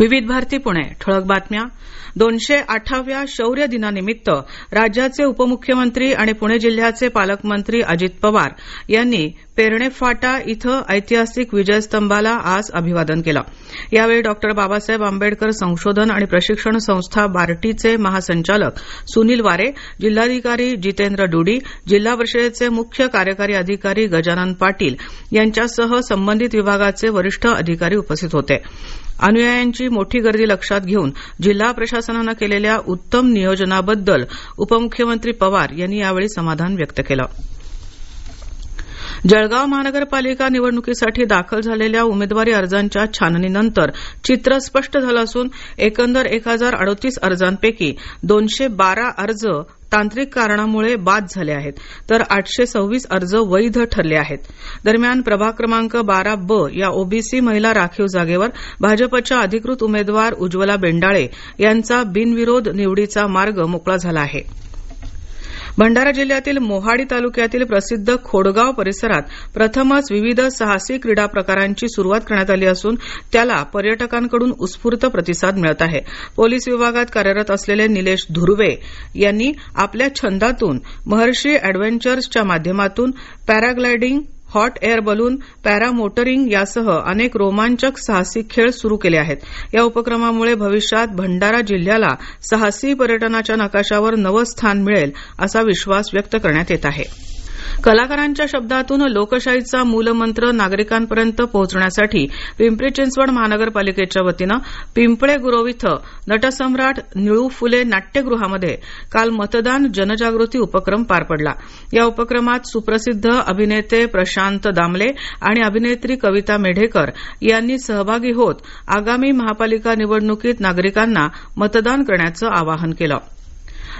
विविध भारती पुणे ठळक बातम्या. दोनशे आठाव्या शौर्य दिनानिमित्त राज्याचे उपमुख्यमंत्री आणि पुणे जिल्ह्याचे पालकमंत्री अजित पवार यांनी पेरणे फाटा इथं ऐतिहासिक विजयस्तंभाला आज अभिवादन केलं. यावेळी डॉ. बाबासाहेब आंबेडकर संशोधन आणि प्रशिक्षण संस्था बार्टीचे महासंचालक सुनील वारे जिल्हाधिकारी जितेंद्र डुडी जिल्हा परिषदेचे मुख्य कार्यकारी अधिकारी गजानन पाटील यांच्यासह संबंधित विभागाचे वरिष्ठ अधिकारी उपस्थित होते. अनुयायांची मोठी गर्दी लक्षात घेऊन जिल्हा प्रशासनानं केलेल्या उत्तम नियोजनाबद्दल उपमुख्यमंत्री पवार यांनी यावेळी समाधान व्यक्त केलं. जळगाव महानगरपालिका निवडणुकीसाठी दाखल झालेल्या उमेदवारी अर्जांच्या छाननीनंतर चित्र स्पष्ट झालं असून एकंदर एक हजार अडोतीस अर्जांपैकी दोनशे बारा अर्ज तांत्रिक कारणामुळे बाद झाले आहेत. तर आठशे सव्वीस अर्ज वैध ठरले आहेत. दरम्यान प्रभाग क्रमांक बारा ब या ओबीसी महिला राखीव जागेवर भाजपच्या अधिकृत उमेदवार उज्ज्वला बेंडाळे यांचा बिनविरोध निवडीचा मार्ग मोकळा झाला आहे. भंडारा जिल्ह्यातील मोहाडी तालुक्यातील प्रसिद्ध खोडगाव परिसरात प्रथमच विविध साहसी क्रीडा प्रकारांची सुरुवात करण्यात आली असून त्याला पर्यटकांकडून उत्स्फूर्त प्रतिसाद मिळत आहे. पोलीस विभागात कार्यरत असलेले निलेश धुर्वे यांनी आपल्या छंदातून महर्षी एडव्हेंचर्सच्या माध्यमातून paragliding hot air balloon para motoring यासह अनेक रोमांचक साहसी खेळ सुरू केले आहेत. या उपक्रमामुळे भविष्यात भंडारा जिल्ह्याला साहसी पर्यटनाच्या नकाशावर नवं स्थान मिळेल असा विश्वास व्यक्त करण्यात येत आहे. कलाकारांच्या शब्दातून लोकशाहीचा मूलमंत्र नागरिकांपर्यंत पोहोचण्यासाठी पिंपरी चिंचवड महानगरपालिकेच्या वतीनं पिंपळे गुरव इथं नटसम्राट निळू फुले नाट्यगृहामध्ये काल मतदान जनजागृती उपक्रम पार पडला. या उपक्रमात सुप्रसिद्ध अभिनेते प्रशांत दामले आणि अभिनेत्री कविता मेढेकर यांनी सहभागी होत आगामी महापालिका निवडणुकीत नागरिकांना मतदान करण्याचं आवाहन केलं.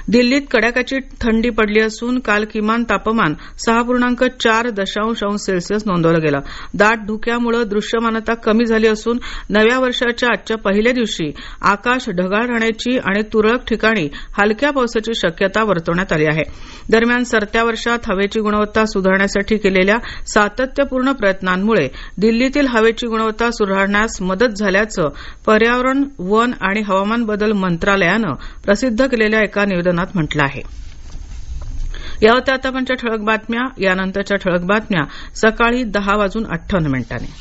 दिल्लीत कडाक्याची थंडी पडली असून काल किमान तापमान सहा पूर्णांक चार दशांश अंश सेल्सिअस नोंदवलं गेलं. दाट धुक्यामुळे दृश्यमानता कमी झाली असून नव्या वर्षाच्या आजच्या पहिल्या दिवशी आकाश ढगाळ राहण्याची आणि तुरळक ठिकाणी हलक्या पावसाची शक्यता वर्तवण्यात आली आहे. दरम्यान सरत्या वर्षात हवेची गुणवत्ता सुधारण्यासाठी केलेल्या सातत्यपूर्ण प्रयत्नांमुळे दिल्लीतील हवेची गुणवत्ता सुधारण्यास मदत झाल्याचं पर्यावरण वन आणि हवामान बदल मंत्रालयानं प्रसिद्ध केलेल्या एका निवेदनात म्हटलं आहे. या होत्या आतापर्यंतच्या ठळक बातम्या यानंतरच्या ठळक बातम्या सकाळी दहा वाजून अठ्ठावन्न मिनिटांनी.